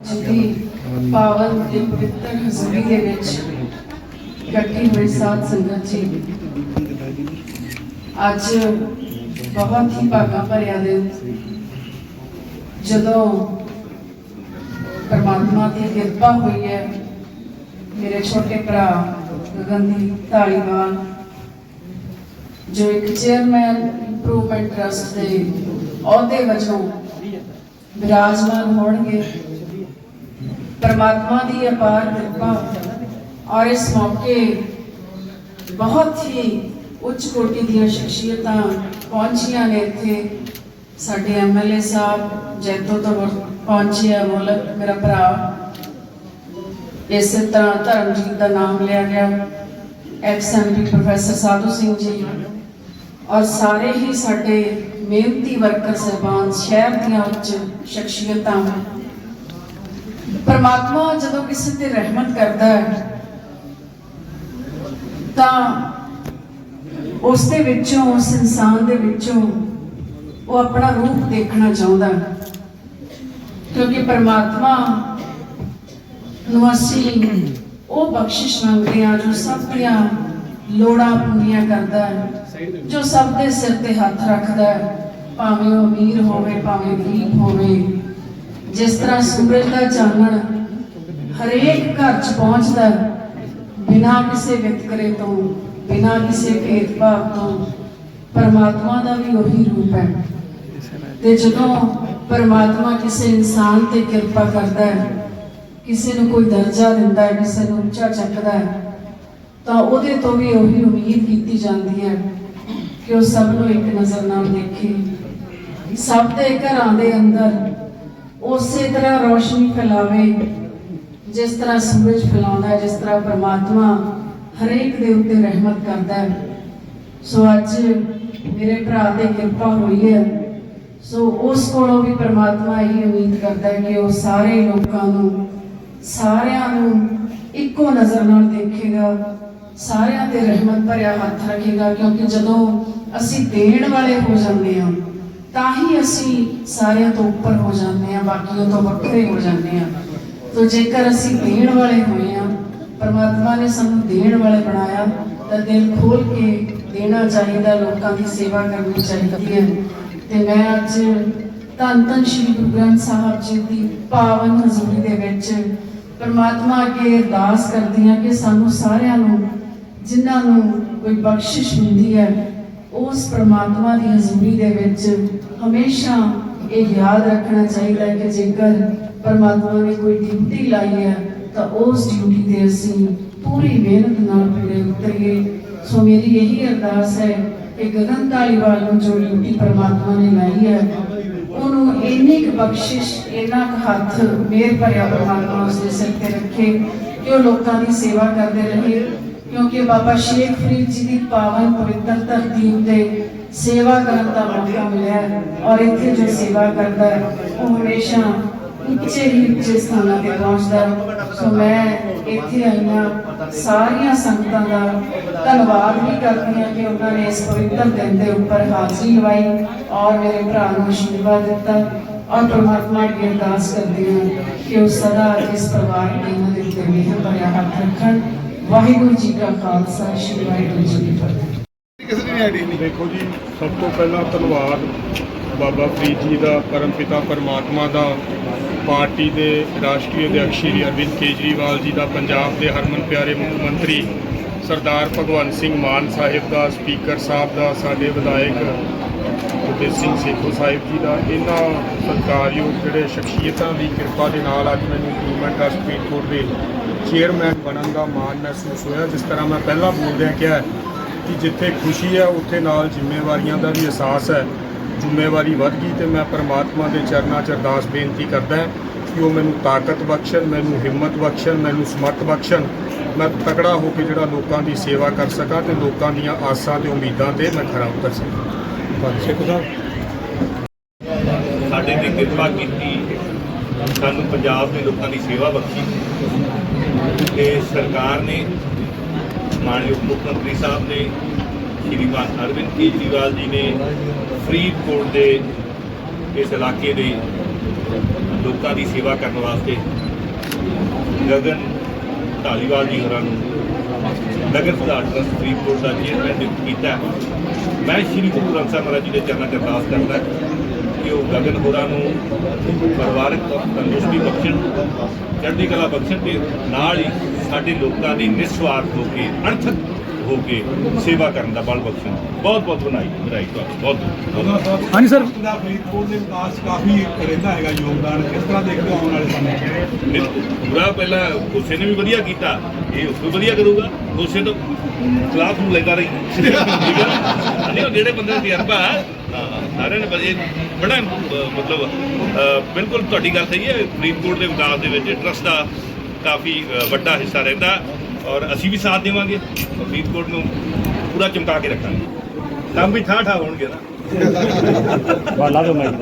ਦੀ ਪਾਵਨ ਤੇ ਪਵਿੱਤਰ ਹਜ਼ੂਰੀ ਦੇ ਵਿੱਚ ਇਕੱਠੀ ਹੋਈ ਸਾਧ ਸੰਗਤ ਜੀ। ਅੱਜ ਬਹੁਤ ਹੀ ਭਾਗਾ ਭਰਿਆ ਦਿਨ ਜਦੋਂ ਪਰਮਾਤਮਾ ਦੀ ਕਿਰਪਾ ਹੋਈ ਹੈ, ਮੇਰੇ ਛੋਟੇ ਭਰਾ ਗਗਨਦੀਪ ਧਾਲੀਵਾਲ, ਜੋ ਇੱਕ ਚੇਅਰਮੈਨ ਇੰਪਰੂਵਮੈਂਟ ਟਰਸਟ ਦੇ ਅਹੁਦੇ ਵਜੋਂ ਵਿਰਾਜਮਾਨ ਹੋਣਗੇ। ਪਰਮਾਤਮਾ ਦੀ ਅਪਾਰ ਕਿਰਪਾ ਔਰ ਇਸ ਮੌਕੇ ਬਹੁਤ ਹੀ ਉੱਚ ਕੋਟੀ ਦੀਆਂ ਸ਼ਖਸੀਅਤਾਂ ਪਹੁੰਚੀਆਂ ਨੇ ਇੱਥੇ। ਸਾਡੇ ਐਮਐਲਏ ਸਾਹਿਬ ਜੈਤੋ ਤੋਂ ਪਹੁੰਚੇ ਆ ਮੁਲਕ, ਮੇਰਾ ਭਰਾ। ਇਸੇ ਤਰ੍ਹਾਂ ਧਰਮਜੀਤ ਦਾ ਨਾਮ ਲਿਆ ਗਿਆ। X MP professor Sadhu Singh ji. ਔਰ ਸਾਰੇ ਹੀ ਸਾਡੇ ਮਿਹਨਤੀ ਵਰਕਰ, ਸਹਿਬਾਨ, ਸ਼ਹਿਰ ਦੀਆਂ ਉੱਚ ਸ਼ਖਸੀਅਤਾਂ ਪਰਮਾਤਮਾ ਜਦੋਂ ਕਿਸੇ ਤੇ ਰਹਿਮਤ ਕਰਦਾ ਹੈ, ਤਾਂ ਉਸ ਦੇ ਵਿੱਚੋਂ, ਉਸ ਇਨਸਾਨ ਦੇ ਵਿੱਚੋਂ ਉਹ ਆਪਣਾ ਰੂਪ ਦੇਖਣਾ ਚਾਹੁੰਦਾ ਹੈ। ਕਿਉਂਕਿ ਪਰਮਾਤਮਾ ਨੂੰ ਅਸੀਂ ਉਹ ਬਖਸ਼ਿਸ਼ ਮੰਗਦੇ ਹਾਂ ਜੋ ਸਭ ਦੀਆਂ ਲੋੜਾਂ ਪੂਰੀਆਂ ਕਰਦਾ ਹੈ, ਜੋ ਸਭ ਦੇ ਸਿਰ ਤੇ ਹੱਥ ਰੱਖਦਾ ਹੈ, ਭਾਵੇਂ ਉਹ ਅਮੀਰ ਹੋਵੇ, ਭਾਵੇਂ ਗਰੀਬ ਹੋਵੇ। ਜਿਸ ਤਰ੍ਹਾਂ ਸੂਰਜ ਦਾ ਚਾਨਣ ਹਰੇਕ ਘਰ 'ਚ ਪਹੁੰਚਦਾ ਬਿਨਾਂ ਕਿਸੇ ਵਿਤਕਰੇ ਤੋਂ, ਬਿਨਾਂ ਕਿਸੇ ਭੇਦਭਾਵ ਤੋਂ, ਪਰਮਾਤਮਾ ਦਾ ਵੀ ਉਹੀ ਰੂਪ ਹੈ। ਤੇ ਜਦੋਂ ਪਰਮਾਤਮਾ ਕਿਸੇ ਇਨਸਾਨ ਤੇ ਕਿਰਪਾ ਕਰਦਾ ਹੈ, ਕਿਸੇ ਨੂੰ ਕੋਈ ਦਰਜਾ ਦਿੰਦਾ ਹੈ, ਕਿਸੇ ਨੂੰ ਉੱਚਾ ਚੱਕਦਾ ਹੈ, ਤਾਂ ਉਹਦੇ ਤੋਂ ਵੀ ਉਹੀ ਉਮੀਦ ਕੀਤੀ ਜਾਂਦੀ ਹੈ ਕਿ ਉਹ ਸਭ ਨੂੰ ਇੱਕ ਨਜ਼ਰ ਨਾਲ ਦੇਖੇ। ਸਭ ਦੇ ਘਰਾਂ ਦੇ ਅੰਦਰ ਉਸੇ ਤਰ੍ਹਾਂ ਰੋਸ਼ਨੀ ਫੈਲਾਵੇ, ਜਿਸ ਤਰ੍ਹਾਂ ਸੂਰਜ ਫੈਲਾਉਂਦਾ ਹੈ, ਜਿਸ ਤਰ੍ਹਾਂ ਪਰਮਾਤਮਾ ਹਰੇਕ ਦੇ ਉੱਤੇ ਰਹਿਮਤ ਕਰਦਾ ਹੈ। ਸੋ ਅੱਜ ਮੇਰੇ ਭਰਾ ਤੇ ਕਿਰਪਾ ਹੋਈ ਹੈ। ਸੋ ਉਸ ਕੋਲੋਂ ਵੀ ਪਰਮਾਤਮਾ ਇਹੀ ਉਮੀਦ ਕਰਦਾ ਹੈ ਕਿ ਉਹ ਸਾਰੇ ਲੋਕਾਂ ਨੂੰ, ਸਾਰਿਆਂ ਨੂੰ ਇੱਕੋ ਨਜ਼ਰ ਨਾਲ ਦੇਖੇਗਾ, ਸਾਰਿਆਂ ਤੇ ਰਹਿਮਤ ਭਰਿਆ ਹੱਥ ਰੱਖੇਗਾ, ਕਿਉਂਕਿ ਜਦੋਂ ਅਸੀਂ ਦੇਣ ਵਾਲੇ ਹੋ ਜਾਂਦੇ ਹਾਂ ਤਾਂ ਹੀ ਅਸੀਂ ਸਾਰਿਆਂ ਤੋਂ ਉੱਪਰ ਹੋ ਜਾਂਦੇ ਹਾਂ, ਬਾਕੀਆਂ ਤੋਂ ਵੱਖਰੇ ਹੋ ਜਾਂਦੇ ਹਾਂ। ਤੋ ਜੇਕਰ ਅਸੀਂ ਦੇਣ ਵਾਲੇ ਹੋਏ ਹਾਂ, ਪਰਮਾਤਮਾ ਨੇ ਸਾਨੂੰ ਦੇਣ ਵਾਲੇ ਬਣਾਇਆ, ਤਾਂ ਦਿਲ ਖੋਲ ਕੇ ਦੇਣਾ ਚਾਹੀਦਾ, ਲੋਕਾਂ ਦੀ ਸੇਵਾ ਕਰਨੀ ਚਾਹੀਦੀ ਹੈ। ਤੇ ਮੈਂ ਅੱਜ ਧੰਨ ਧੰਨ ਸ਼੍ਰੀ ਗੁਰੂ ਗ੍ਰੰਥ ਸਾਹਿਬ ਜੀ ਦੀ ਪਾਵਨ ਹਜ਼ੂਰੀ ਦੇ ਵਿੱਚ ਪਰਮਾਤਮਾ ਅੱਗੇ ਅਰਦਾਸ ਕਰਦੀ ਹਾਂ ਕਿ ਸਾਨੂੰ ਸਾਰਿਆਂ ਨੂੰ, ਜਿਨ੍ਹਾਂ ਨੂੰ ਕੋਈ ਬਖਸ਼ਿਸ਼ ਹੁੰਦੀ ਹੈ ਉਸ ਪਰਮਾਤਮਾ ਦੀ ਹਜ਼ੂਰੀ ਦੇ ਵਿੱਚ ਹਮੇਸ਼ਾ ਇਹ ਯਾਦ ਰੱਖਣਾ ਚਾਹੀਦਾ ਹੈ ਕਿ ਜੇਕਰ ਪਰਮਾਤਮਾ ਨੇ ਕੋਈ ਡਿਊਟੀ ਲਾਈ ਹੈ, ਤਾਂ ਉਸ ਡਿਊਟੀ ਤੇ ਅਸੀਂ ਪੂਰੀ ਮਿਹਨਤ ਨਾਲ ਪੂਰੇ ਉਤਰੀਏ। ਸੋ ਮੇਰੀ ਇਹੀ ਅਰਦਾਸ ਹੈ ਕਿ ਗਗਨ ਧਾਲੀਵਾਲ ਨੂੰ ਜੋ ਡਿਊਟੀ ਪਰਮਾਤਮਾ ਨੇ ਲਾਈ ਹੈ, ਉਹਨੂੰ ਇੰਨੀ ਕੁ ਬਖਸ਼ਿਸ਼, ਇੰਨਾ ਕੁ ਹੱਥ ਮੇਰ ਭਰਿਆ ਪਰਮਾਤਮਾ ਉਸ ਦੇ ਸਿਰ ਤੇ ਰੱਖੇ ਕਿ ਉਹ ਲੋਕਾਂ ਦੀ ਸੇਵਾ ਕਰਦੇ ਰਹੇ। ਕਿਉਂਕਿ ਬਾਬਾ ਸ਼ੇਖ ਫਰੀਦ ਜੀ ਦੀ ਪਾਵਨ ਪਵਿੱਤਰ ਧਰਤੀ ਉੱਤੇ ਸੇਵਾ ਕਰਨ ਦਾ ਮੌਕਾ ਮਿਲਿਆ ਹੈ ਔਰ ਇੱਥੇ ਜੋ ਸੇਵਾ ਕਰਦਾ ਹੈ ਉਹ ਹਮੇਸ਼ਾ ਉੱਚੇ ਹੀ ਉੱਚੇ ਸਥਾਨਾਂ ਤੇ ਪਹੁੰਚਦਾ ਹੈ ਸੋ ਮੈਂ ਇੱਥੇ ਆਈਆਂ ਸਾਰੀਆਂ ਸੰਗਤਾਂ ਦਾ ਧੰਨਵਾਦ ਵੀ ਕਰਦੀ ਹਾਂ ਕਿ ਉਹਨਾਂ ਨੇ ਇਸ ਪਵਿੱਤਰ ਦਿਨ ਦੇ ਉੱਪਰ ਹਾਜ਼ਰੀ ਲਵਾਈ ਔਰ ਮੇਰੇ ਭਰਾ ਨੂੰ ਆਸ਼ੀਰਵਾਦ ਦਿੱਤਾ ਔਰ ਪਰਮਾਤਮਾ ਅੱਗੇ ਅਰਦਾਸ ਕਰਦੀ ਹਾਂ ਕਿ ਉਹ ਸਦਾ ਇਸ ਪਰਿਵਾਰ ਦੇ ਇਹਨਾਂ ਦੇ ਉੱਤੇ ਮਿਹਰ ਭਰਿਆ ਹੱਥ ਰੱਖਣ ਵਾਹਿਗੁਰੂ ਜੀ ਕਾ ਖਾਲਸਾ ਸ਼੍ਰੀ ਵਾਹਿਗੁਰੂ ਜੀ ਕੀ ਫਤਿਹ। ਕਿਸੇ ਦੀ ਨਹੀਂ ਆਈਡੀ ਨਹੀਂ ਦੇਖੋ ਜੀ ਸਭ ਤੋਂ ਪਹਿਲਾਂ ਧੰਨਵਾਦ ਬਾਬਾ ਫਰੀਦ ਜੀ ਦਾ ਪਰਮਪਿਤਾ ਪਰਮਾਤਮਾ ਦਾ ਪਾਰਟੀ ਦੇ ਰਾਸ਼ਟਰੀ ਅਧਿਕਸ਼ ਸ਼੍ਰੀ ਅਰਵਿੰਦ ਕੇਜਰੀਵਾਲ ਜੀ ਦਾ ਪੰਜਾਬ ਦੇ ਹਰਮਨ ਪਿਆਰੇ ਮੁੱਖ ਮੰਤਰੀ ਸਰਦਾਰ ਭਗਵੰਤ ਸਿੰਘ ਮਾਨ ਸਾਹਿਬ ਦਾ ਸਪੀਕਰ ਸਾਹਿਬ ਦਾ ਸਾਡੇ ਵਿਧਾਇਕ ਗੁਰਦੇਵ ਸਿੰਘ ਸੇਖੋ ਸਾਹਿਬ ਜੀ ਦਾ, ਇਹਨਾਂ ਸਰਕਾਰਯੋਗ ਜਿਹੜੇ ਸ਼ਖਸੀਅਤਾਂ ਦੀ ਕਿਰਪਾ ਦੇ ਨਾਲ ਅੱਜ ਮੈਨੂੰ ਇੰਪਰੂਵਮੈਂਟ ਟਰਸਟ ਫਰੀਦਕੋਟ ਦੇ ਚੇਅਰਮੈਨ ਬਣਨ ਦਾ ਮਾਣ ਮਹਿਸੂਸ ਹੋਇਆ, ਜਿਸ ਤਰ੍ਹਾਂ ਮੈਂ ਪਹਿਲਾਂ ਬੋਲਦਿਆਂ ਕਿਹਾ ਕਿ ਜਿੱਥੇ ਖੁਸ਼ੀ ਹੈ, ਉੱਥੇ ਨਾਲ ਜ਼ਿੰਮੇਵਾਰੀਆਂ ਦਾ ਵੀ ਅਹਿਸਾਸ ਹੈ। ਜ਼ਿੰਮੇਵਾਰੀ ਵੱਧ ਗਈ ਤੇ ਮੈਂ ਪਰਮਾਤਮਾ ਦੇ ਚਰਨਾਂ 'ਚ ਅਰਦਾਸ ਬੇਨਤੀ ਕਰਦਾ ਕਿ ਉਹ ਮੈਨੂੰ ਤਾਕਤ ਬਖਸ਼ਣ, ਮੈਨੂੰ ਹਿੰਮਤ ਬਖਸ਼ਣ, ਮੈਨੂੰ ਸਮਰਥ ਬਖਸ਼ਣ। ਮੈਂ ਤਕੜਾ ਹੋ ਕੇ ਜਿਹੜਾ ਲੋਕਾਂ ਦੀ ਸੇਵਾ ਕਰ ਸਕਾਂ ਤੇ ਲੋਕਾਂ ਦੀਆਂ ਆਸਾਂ ਤੇ ਉਮੀਦਾਂ ਤੇ ਮੈਂ ਖਰਾ ਉਤਰ ਸਕਾਂ। ਸੇਖੋ ਸਾਹਿਬ ਸਾਡੇ ਤੇ ਕਿਰਪਾ ਕੀਤੀ ਸਾਨੂੰ ਪੰਜਾਬ ਦੇ ਲੋਕਾਂ ਦੀ ਸੇਵਾ ਬਖਸ਼ੀ ਤੇ ਸਰਕਾਰ ਨੇ ਮਾਨਯੋਗ ਮੁੱਖ ਮੰਤਰੀ ਸਾਹਿਬ ਨੇ ਸ਼੍ਰੀਮਾਨ ਅਰਵਿੰਦ ਕੇਜਰੀਵਾਲ ਜੀ ਨੇ ਫਰੀਦਕੋਟ ਦੇ ਇਸ ਇਲਾਕੇ ਦੇ ਲੋਕਾਂ ਦੀ ਸੇਵਾ ਕਰਨ ਵਾਸਤੇ ਗਗਨ ਢਾਲੀਵਾਲ ਜੀ ਹੋਰਾਂ ਨੂੰ ਨਗਰ ਸੁਧਾਰ ਟਰਸਟ ਫਰੀਦਕੋਟ ਦਾ ਚੇਅਰਮੈਨ ਨਿਯੁਕਤ ਕੀਤਾ ਮੈਂ ਸ਼੍ਰੀ ਗੁਰੂ ਗ੍ਰੰਥ ਸਾਹਿਬ ਮਹਾਰਾਜ ਜੀ ਦੇ ਚਰਨਾਂ 'ਚ ਅਰਦਾਸ ਕਰਦਾ ਕਿ ਉਹ ਗਗਨ ਹੋਰਾਂ ਨੂੰ ਪਰਿਵਾਰਕ ਤੰਦਰੁਸਤੀ ਬਖਸ਼ਣ, ਚੜ੍ਹਦੀ ਕਲਾ ਬਖਸ਼ਣ ਤੇ ਨਾਲ ਹੀ ਸਾਡੇ ਲੋਕਾਂ ਦੀ ਨਿਸਵਾਰਥ ਹੋ ਕੇ ਅਣਥਕ ਹੋ ਕੇ ਸੇਵਾ ਕਰਨ ਦਾ ਬਲ ਬਖਸ਼ਣ। ਬਹੁਤ ਬਹੁਤ ਵਧਾਈ ਵਧਾਈ ਤੁਹਾਨੂੰ ਬਹੁਤ ਬਹੁਤ ਹਾਂਜੀ ਸਰ। ਫਰੀਦਕੋਟ ਦੇ ਵਿਕਾਸ ਕਾਫੀ ਰਹਿੰਦਾ ਹੈਗਾ ਯੋਗਦਾਨ ਕਿਸ ਤਰ੍ਹਾਂ ਦੇਖਦੇ ਹੋ ਆਉਣ ਵਾਲੇ ਸਮੇਂ ਪੂਰਾ ਪਹਿਲਾਂ ਗੁੱਸੇ ਨੇ ਵੀ ਵਧੀਆ ਕੀਤਾ ਇਹ ਉਸ ਤੋਂ ਵਧੀਆ ਕਰੂਗਾ ਗੁੱਸੇ ਤੋਂ ਖਿਲਾਫ ਨੂੰ ਲੈਂਦਾ ਰਹੀ। ਠੀਕ ਹੈ ਨਾ? ਨਹੀਂ ਉਹ ਜਿਹੜੇ ਬੰਦੇ ਦਾ ਤਜਰਬਾ ਸਾਰਿਆਂ ਨੇ ਬੜਾ ਅਹ, ਮਤਲਬ ਬਿਲਕੁਲ ਤੁਹਾਡੀ ਗੱਲ ਸਹੀ ਹੈ ਫਰੀਦਕੋਟ ਦੇ ਵਿਕਾਸ ਦੇ ਵਿੱਚ ਟਰਸਟ ਦਾ ਕਾਫੀ ਵੱਡਾ ਹਿੱਸਾ ਰਹਿੰਦਾ। ਔਰ ਅਸੀਂ ਵੀ ਸਾਥ ਦੇਵਾਂਗੇ ਫਰੀਦਕੋਟ ਨੂੰ ਪੂਰਾ ਚਮਕਾ ਕੇ ਰੱਖਾਂਗੇ। ਕੰਮ ਵੀ ਠਾਠਾ ਹੋਣਗੇ ਨਾ। ਵਾਲਾ ਦੋ ਮਾਈਕ